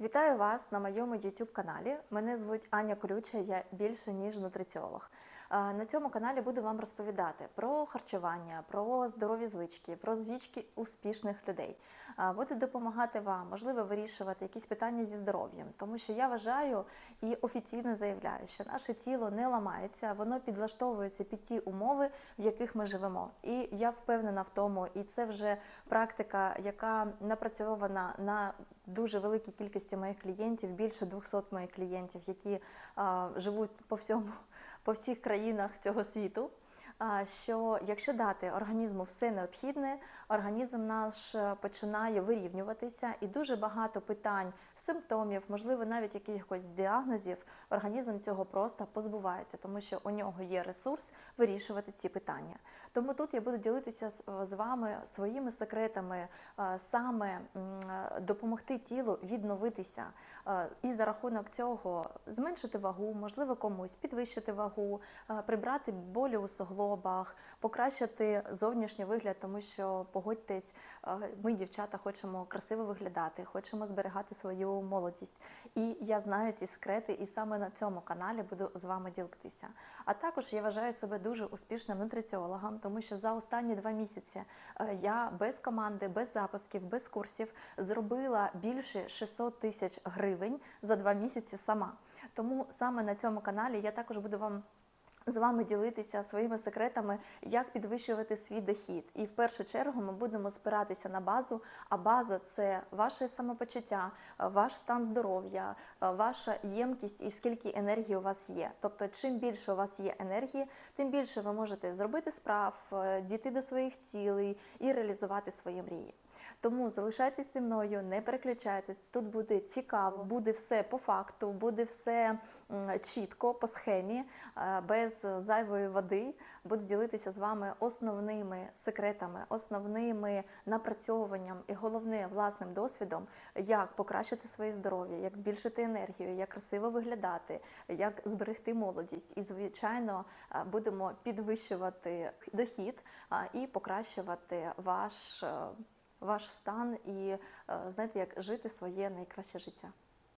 Вітаю вас на моєму YouTube каналі. Мене звуть Аня Колюча, я більше ніж нутриціолог. На цьому каналі буду вам розповідати про харчування, про здорові звички, про звички успішних людей. Буду допомагати вам, можливо, вирішувати якісь питання зі здоров'ям, тому що я вважаю і офіційно заявляю, що наше тіло не ламається, воно підлаштовується під ті умови, в яких ми живемо. І я впевнена в тому, і це вже практика, яка напрацьована на дуже великій кількості моїх клієнтів, більше 200 моїх клієнтів, які а, живуть по всьому, по всіх країнах цього світу. Що якщо дати організму все необхідне, організм наш е, починає вирівнюватися, і дуже багато питань, симптомів, можливо, навіть якихось діагнозів, організм цього просто позбувається, тому що у нього є ресурс вирішувати ці питання. Тому тут я буду ділитися з- вами своїми секретами, е, саме е, допомогти тілу відновитися і за рахунок цього зменшити вагу, можливо, комусь підвищити вагу, прибрати болі у суглобах, покращити зовнішній вигляд, тому що погодьтесь, е, ми, дівчата, хочемо красиво виглядати, хочемо зберігати свою молодість. І я знаю ці секрети, і саме на цьому каналі буду з вами ділитися. А також я вважаю себе дуже успішним нутриціологом, тому що за останні два місяці е, я без команди, без запусків, без курсів зробила більше 600 тисяч гривень за два місяці сама. Тому саме на цьому каналі я також буду вам. З вами ділитися своїми секретами, як підвищувати свій дохід. І в першу чергу ми будемо спиратися на базу. А база це ваше самопочуття, ваш стан здоров'я, ваша ємкість і скільки енергії у вас є. Тобто, чим більше у вас є енергії, тим більше ви можете зробити справ, е, дійти до своїх цілей і реалізувати свої мрії. Тому залишайтесь зі мною, не переключайтесь. Тут буде цікаво, буде все по факту, буде все чітко по схемі, е, без зайвої води. Буду ділитися з вами основними секретами, основними напрацьовуванням і головне власним досвідом, як покращити своє здоров'я, як збільшити енергію, як красиво виглядати, як зберегти молодість. І звичайно е, будемо підвищувати дохід і покращувати ваш. Ваш стан і е, знаєте, як жити своє найкраще життя.